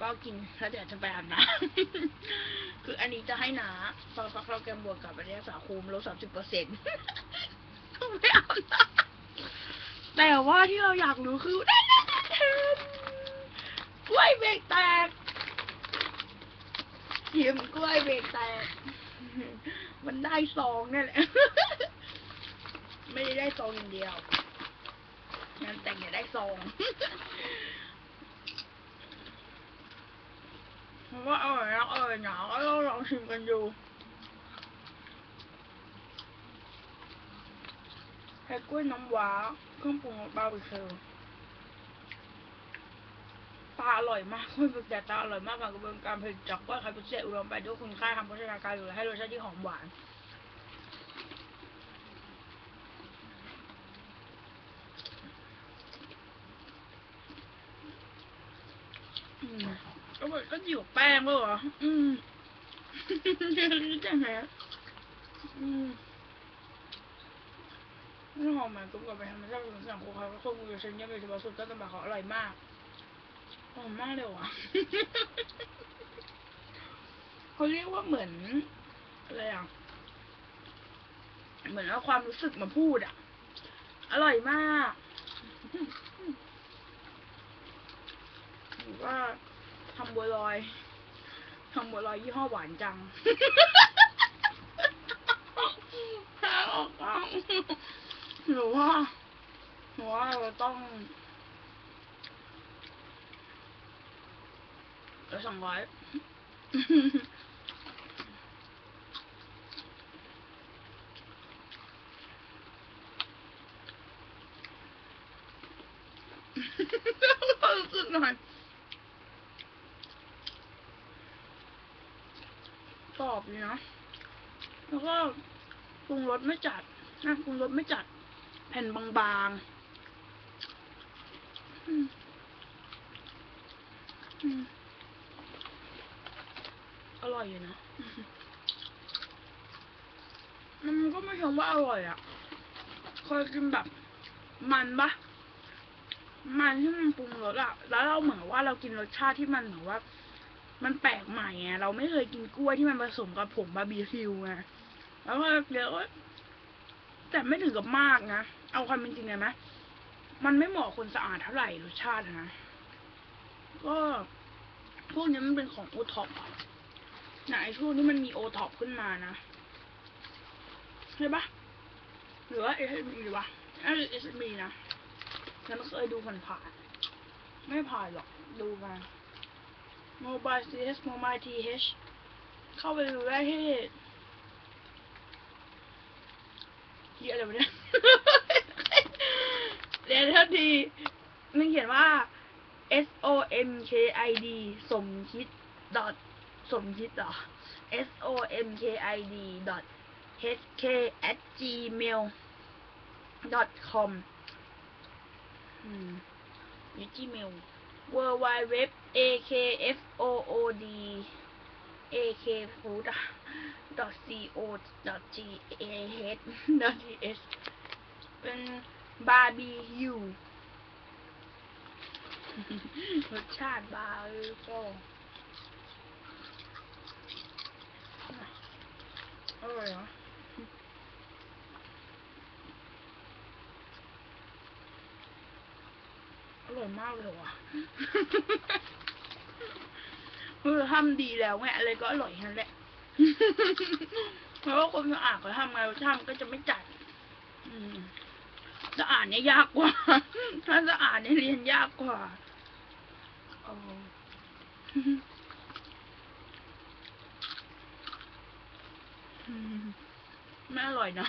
ก็กินแล้วเดี๋ยวจะไปอาบน้ำคืออันนี้จะให้นาซอสฟักทองแกมบวกกับอันนี้สาคูมลดสามสิบเปอร์เซ็นต์ไม่อาบน้ำแต่ว่าที่เราอยากรู้คือกล้วยเบรกแตกยิ้มกล้วยเบรกแตก มันได้ซองนี่แหละ ไม่ได้ได้ซองอย่างเดียว งานแต่งอย่าได้ซอง เพราะ ว่าอร่อยนะอร่อยหนาก็ต้องลองชิมกันดูแค่กล้วยน้ำว้าเครื่องปรุงบาร์บีคิวปลาอร่อยมากกล้วยเป็นแต่ตาอร่อยมากกับกระบวนการผลิตจากกล้วยไข่ปุเศษอุดมไปด้วยคุณค่าทางโภชนาการอยู่และให้รสชาติที่หอมหวานอืม ก็บอกก็อยู่แป้งด้วยเหรออืมจังไงอืมนี่หอมเหมือนกุ้งกับไปทำมันชอบสั่งโคคาก็ควบคุมอยู่เช่นยังมีเฉพาะสูตรต้นตำรับเขาอร่อยมากหอมมากเลยว่ะเขาเรียกว่าเหมือนอะไรอะเหมือนเอาความรู้สึกมาพูดอะ อร่อยมากว่า ทำบัวลอยทำบัวลอยยี่ห้อหวานจังแพ้ออกอะหรือว่าหรือว่าเราต้องเราสองร้อยรู้สึกหน่อย รอบดีนะ แล้วก็ปรุงรสไม่จัดนะปรุงรสไม่จัด แผ่นบางๆอืมอืมอร่อยอยู่นะมันก็ไม่ชมว่าอร่อยอะ เคยกินแบบ มันปะมันที่มันปรุงรสอะแล้วเราเหมือนว่าเรากินรสชาติที่มันเหมือนว่า มันแปลกใหม่ไงเราไม่เคยกินกล้วยที่มันผสมกับผงบาร์บีคิวไงแล้วก็เดี๋ยวแต่ไม่ถึงกับมากนะ เอาความเป็นจริงเลยไหมมันไม่เหมาะคนสะอาดเท่าไหร่รสชาตินะก็พวกนี้มันเป็นของโอท็อปไหนช่วงที่มันมีโอท็อปขึ้นมานะใช่ปะหรือว่าเอสบีวะเอสบีนะฉันเคยดูผ่านผ่านไม่ผ่านหรอกดูมา Mobile CS Mobile TH เข้าไปดูได้ที่ที่อะไรวะเนี่ยเดี๋ยวเท่าทีมันเขียนว่า S O M K I D สมคิด dot สมคิดเหรอ S O M K I D dot H K at gmail dot com อืมอยู่ที่เมล w w w a k f o o d a k food c o g a h d s เป็นบาร์บีคิวรสชาติบาร์บีคิวอร่อยเหรอ อร่อยมากเลยว่ะเออทำดีแล้วไงอะไรก็อร่อยนั่นแหละเพราะว่าคนสะอาดเขาทำไงรสชาติก็จะไม่จัด อืมสะอาดเนี่ยยากกว่า ถ้าสะอาดเนี่ยเรียนยากกว่าโอ้อืมไม่อร่อยนะ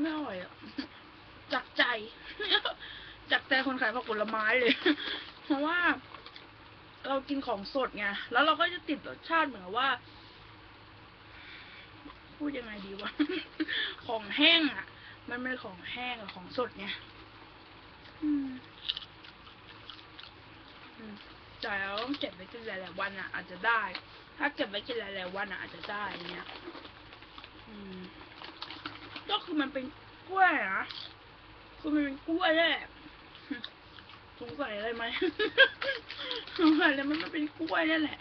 ไม่อร่อยอะ จากใจ จากใจ คนขายผักผลไม้เลย เพราะว่า เรากินของสดไง แล้วเราก็จะติดรสชาติเหมือนว่า พูดยังไงดีวะ ของแห้งอะ มันเป็นของแห้งกับของสดไงอืมอืมแต่เราต้องเก็บไว้กินหลายๆวันอะ อาจจะได้ ถ้าเก็บไว้กินหลายๆวันอะอาจจะได้เนี้ยก็คือมันเป็นกล้วยนะคือมันเป็นกล้วยแหละ สงสัยอะไรไหม สงสัยอะไรมันมันเป็นกล้วยนั่นแหละ